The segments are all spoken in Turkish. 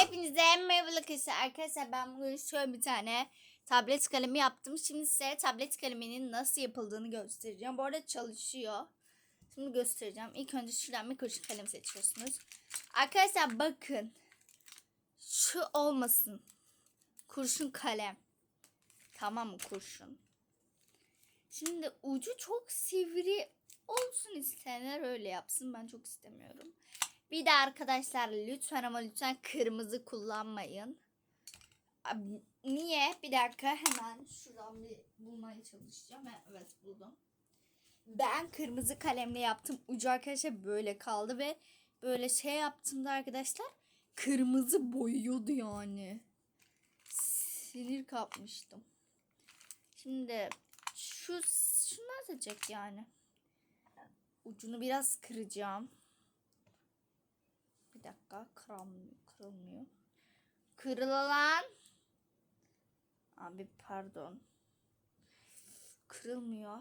Hepinize merhaba arkadaşlar. Arkadaşlar ben bugün şöyle bir tane tablet kalemi yaptım. Şimdi size tablet kaleminin nasıl yapıldığını göstereceğim. Bu arada çalışıyor. Şimdi göstereceğim. İlk önce şuradan bir kurşun kalem seçiyorsunuz. Arkadaşlar bakın. Şu olmasın. Kurşun kalem. Tamam mı kurşun? Şimdi ucu çok sivri olsun isteyenler öyle yapsın. Ben çok istemiyorum. Bir de arkadaşlar lütfen ama lütfen kırmızı kullanmayın. Niye? Bir dakika hemen şuradan bir bulmaya çalışacağım. Evet buldum. Ben kırmızı kalemle yaptım. Ucu arkadaşlar böyle kaldı ve böyle şey yaptığımda arkadaşlar kırmızı boyuyordu yani. Sinir kapmıştım. Şimdi şu şunlar seçecek yani. Ucunu biraz kıracağım. Dakika kıram, kırılmıyor. Kırılan. Abi pardon. Kırılmıyor.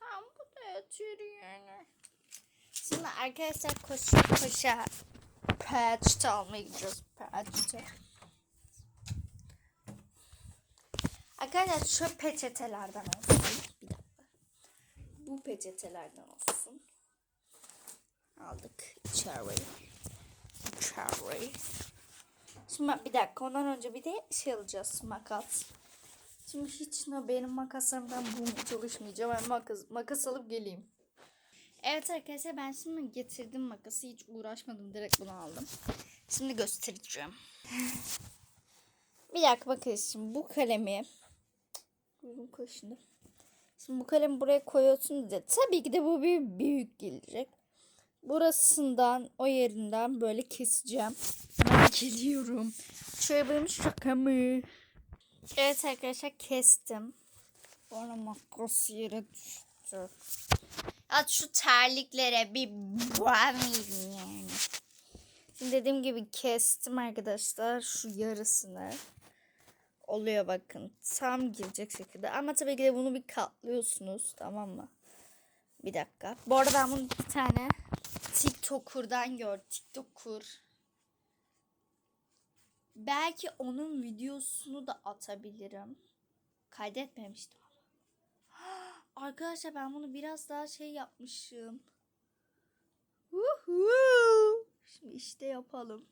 Tamam bu da yatıyor yani. Şimdi arkadaşlar koşa koşa peçete almaya gideceğiz. Peçete. Arkadaşlar şu peçetelerden olsun. Bir dakika. Bu peçetelerden olsun. Aldık içeri. İçeri. Şimdi bir dakika ondan önce bir de şey alacağız makas. Şimdi hiç ne benim makaslarımdan bu çalışmayacağım. Ben makas, makas alıp geleyim. Evet arkadaşlar ben şimdi getirdim makası. Hiç uğraşmadım. Direkt bunu aldım. Şimdi göstereceğim. bir dakika bakın şimdi bu kalemi. Şimdi bu kalemi buraya koyuyorsun da tabii ki de bu bir büyük gelecek. Burasından o yerinden böyle keseceğim. Ben geliyorum. Şöyle benim şakamı. Evet arkadaşlar kestim. Sonra makas yere düştü. Ya şu terliklere bir buamayayım yani. Şimdi dediğim gibi kestim arkadaşlar şu yarısını. Oluyor bakın. Tam girecek şekilde. Ama tabii ki de bunu bir katlıyorsunuz. Tamam mı? Bir dakika. Bu arada ben bunu bir tane TikToker'dan gördüm. TikToker. Belki onun videosunu da atabilirim. Kaydetmemiştim. Arkadaşlar ben bunu biraz daha şey yapmışım. Woohoo! Şimdi işte yapalım.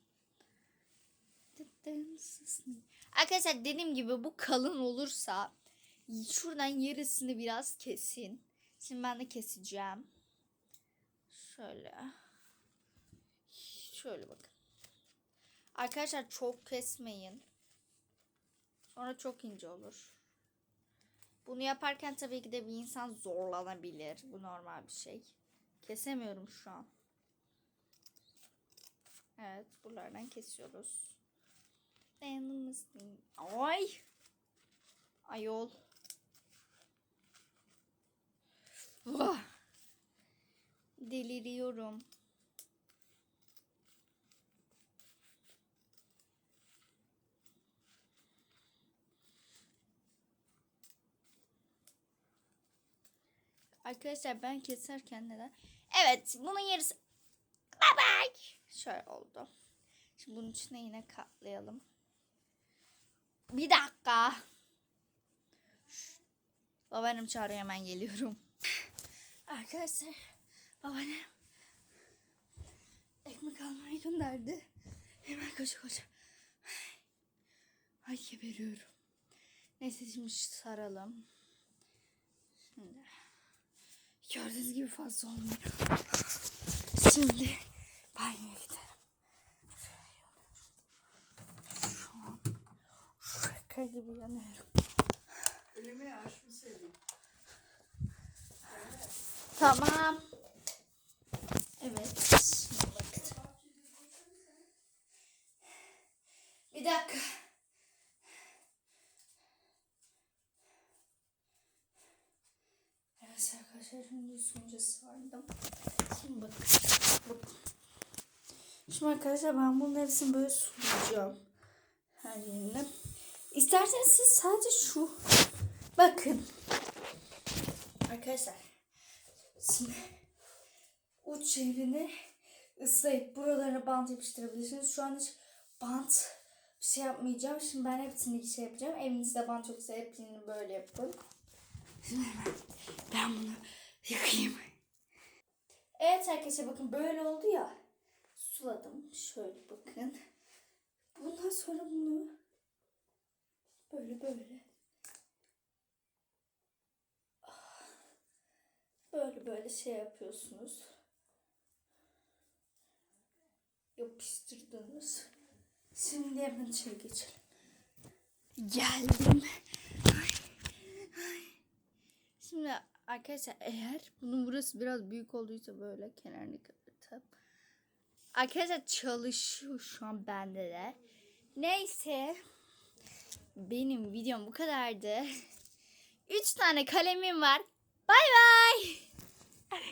Arkadaşlar dediğim gibi bu kalın olursa şuradan yarısını biraz kesin. Şimdi ben de keseceğim. Şöyle. Şöyle bakın. Arkadaşlar çok kesmeyin. Sonra çok ince olur. Bunu yaparken tabii ki de bir insan zorlanabilir. Bu normal bir şey. Kesemiyorum şu an. Evet, buralardan kesiyoruz. Dayanılmasın. Ay! Ayol. Vah! Deliriyorum. Arkadaşlar ben keserken neden? Evet bunun yarısı. Bye bye. Şöyle oldu. Şimdi bunun içine yine katlayalım. Bir dakika. Şşt. Babaannem çağırıyor hemen geliyorum. Arkadaşlar babaannem ekmek almaya gönderdi. Hemen koşa koşa. Ay geberiyorum. Neyse şimdi saralım. Şimdi gördüğünüz gibi fazla olmuyor. Şimdi banyoya gidelim. Şu an şaka gibi yanıyorum. Elimi seveyim. Tamam. Evet. Bir dakika. Evet arkadaşlar şimdi sonuca sardım. Şimdi bakın. Şimdi arkadaşlar ben bunun hepsini böyle sulayacağım. Her yerine. İsterseniz siz sadece şu. Bakın. Arkadaşlar. Şimdi uç yerini ıslayıp buralarına bant yapıştırabilirsiniz. Şu an hiç bant bir şey yapmayacağım. Şimdi ben hepsini şey yapacağım. Evinizde bant yoksa hepsini böyle yapın. Şimdi hemen ben bunu yıkayayım. Evet arkadaşlar bakın böyle oldu ya. Suladım. Şöyle bakın. Bundan sonra bunu böyle böyle böyle böyle şey yapıyorsunuz. Yapıştırdınız. Şimdi hemen içeri geçelim. Geldim. Şimdi arkadaşlar eğer bunun burası biraz büyük olduysa böyle kenarını kapatıp Arkadaşlar çalışıyor şu an bende de. Neyse. Benim videom bu kadardı. Üç tane kalemim var. Bay bay.